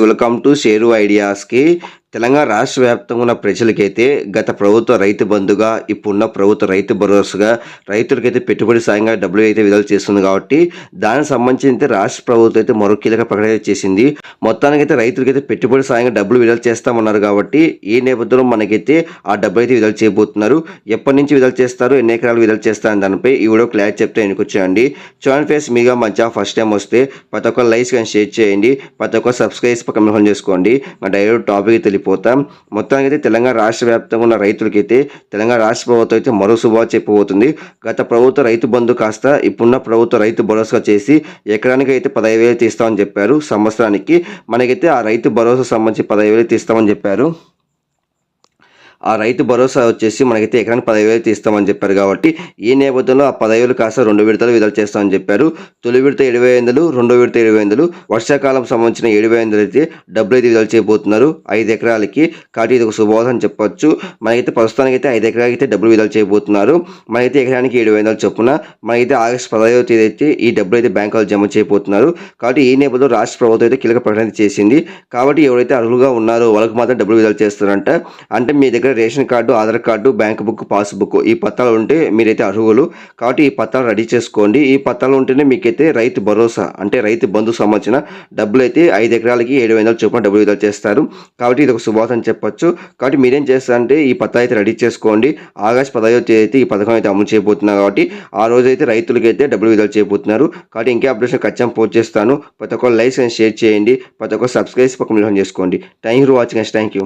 Welcome to share ఐడియాస్కి తెలంగాణ రాష్ట్ర వ్యాప్తంగా ఉన్న ప్రజలకైతే గత ప్రభుత్వ రైతు బంధుగా ఇప్పుడున్న ప్రభుత్వ రైతు భరోసాగా రైతులకైతే పెట్టుబడి సాయంగా డబ్బులు అయితే విడుదల చేస్తుంది కాబట్టి దానికి సంబంధించి అయితే రాష్ట్ర ప్రభుత్వం అయితే మరో కీలక ప్రకటన చేసింది. మొత్తానికైతే రైతులకైతే పెట్టుబడి సాయంగా డబ్బులు విడుదల చేస్తామన్నారు కాబట్టి ఈ నేపథ్యంలో మనకైతే ఆ డబ్బులు అయితే విడుదల చేయబోతున్నారు. ఎప్పటి నుంచి విడుదల చేస్తారు ఎన్ని ఎకరాలు విడుదల చేస్తారు దానిపై ఈ వీడియో క్లారిటీ చెప్తే ఎన్నుకొచ్చేయండి చూడండి ఫేస్ మీగా మంచిగా ఫస్ట్ టైం వస్తే ప్రతి ఒక్క లైక్స్ కానీ షేర్ చేయండి ప్రతి ఒక్క సబ్స్క్రైబ్ పక్కన చేసుకోండి. మా డైరెక్ట్ టాపిక్ వెళ్ళిపోతాం మొత్తానికి అయితే తెలంగాణ రాష్ట్ర వ్యాప్తంగా ఉన్న రైతులకైతే తెలంగాణ రాష్ట్ర ప్రభుత్వం అయితే మరో శుభార్త చెప్పబోతుంది. గత ప్రభుత్వ రైతు బంధు కాస్త ఇప్పుడున్న ప్రభుత్వ రైతు భరోసా చేసి ఎకరానికి అయితే పదహైదు వేలు తీస్తామని చెప్పారు. సంవత్సరానికి మనకైతే ఆ రైతు భరోసా సంబంధించి పదహైదు వేలు తీస్తామని చెప్పారు. ఆ రైతు భరోసా వచ్చేసి మనకైతే ఎకరానికి పదివేలు వేలు తీస్తామని చెప్పారు కాబట్టి ఈ నేపథ్యంలో ఆ పదహైదు కాస్త రెండు విడతలు విడుదల చేస్తామని చెప్పారు. తొలి విడత ఇరవై వందలు రెండో విడత ఇరవై వందలు వర్షాకాలం సంబంధించిన ఏడు వందలు అయితే డబ్బులు అయితే విడుదల చేయబోతున్నారు. ఐదు ఎకరాలకి. కాబట్టి ఇది ఒక శుభోధం అని చెప్పొచ్చు. మనకైతే ప్రస్తుతానికి అయితే ఐదు ఎకరాలకి అయితే డబ్బులు విడుదల చేయబోతున్నారు. మనకైతే ఎకరానికి ఏడు వందలు చొప్పున. మనకైతే ఆగస్టు పదహైదవ తేదీ అయితే ఈ డబ్బులు అయితే బ్యాంకులు జమ చేయబోతున్నారు. కాబట్టి ఈ నేపథ్యంలో రాష్ట్ర ప్రభుత్వం అయితే కీలక ప్రకటన చేసింది. కాబట్టి ఎవరైతే అర్హులుగా ఉన్నారో వాళ్ళకి మాత్రం డబ్బులు విడుదల చేస్తారంట. అంటే మీ దగ్గర ration card Aadhaar card bank book passbook ఈ పత్రాలు ఉంటే మీరైతే అర్హులు. కాబట్టి ఈ పత్రాలు రెడీ చేసుకోండి. ఈ పత్రాలు ఉంటేనే మీకైతే రైతు భరోసా అంటే రైతు బంధు సంబంధించిన డబ్బులు అయితే ఐదు ఎకరాలకి ఏడు వందల చొప్పున డబ్బులు విడుదల చేస్తారు. కాబట్టి ఇది ఒక శుభార్త అని చెప్పొచ్చు. కాబట్టి మీరేం చేస్తారంటే ఈ పత్రాలు అయితే రెడీ చేసుకోండి. ఆగస్ట్ పదహైదో తేదీ అయితే ఈ పథకం అయితే అమలు చేయబోతున్నారు కాబట్టి ఆ రోజు అయితే రైతులకి అయితే డబ్బులు విడుదల చేయబోతున్నారు. కాబట్టి ఇంకే అప్డేషన్ ఖచ్చితంగా పోస్ట్ చేస్తాను. ప్రతి ఒక్కరు లైక్ అండ్ షేర్ చేయండి. ప్రతి ఒక్కరు సబ్స్క్రైబ్ పక్కన చేసుకోండి. Thank you for watching thank you.